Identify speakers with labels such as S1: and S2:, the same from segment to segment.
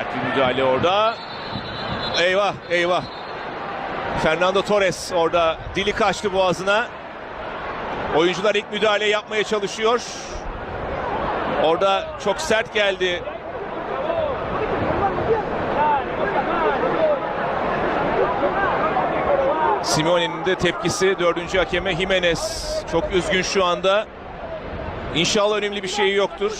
S1: müdahale orada. Eyvah eyvah. Fernando Torres orada dili kaçtı boğazına. Oyuncular ilk müdahale yapmaya çalışıyor. Orada çok sert geldi. Simeone'nin de tepkisi dördüncü hakeme Jimenez. Çok üzgün şu anda. İnşallah önemli bir şey yoktur.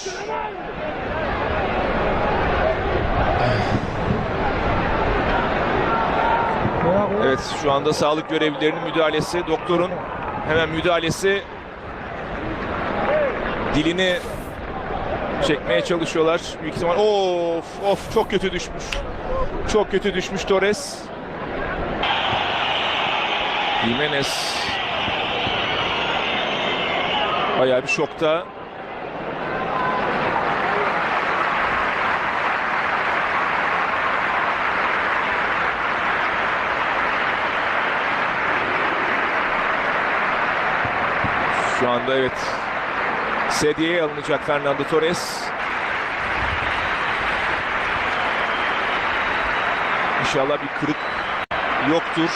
S1: Evet şu anda sağlık görevlilerinin müdahalesi, doktorun hemen müdahalesi dilini çekmeye çalışıyorlar. Büyük ihtimal of of çok kötü düşmüş. Çok kötü düşmüş Torres. Jimenez bayağı bir şokta. Şu anda evet sedyeye alınacak Fernando Torres. İnşallah bir kırık yoktur.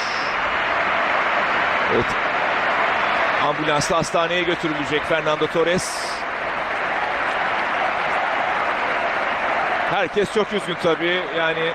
S1: Evet. Ambulansla hastaneye götürülecek Fernando Torres. Herkes çok üzgün tabii. Yani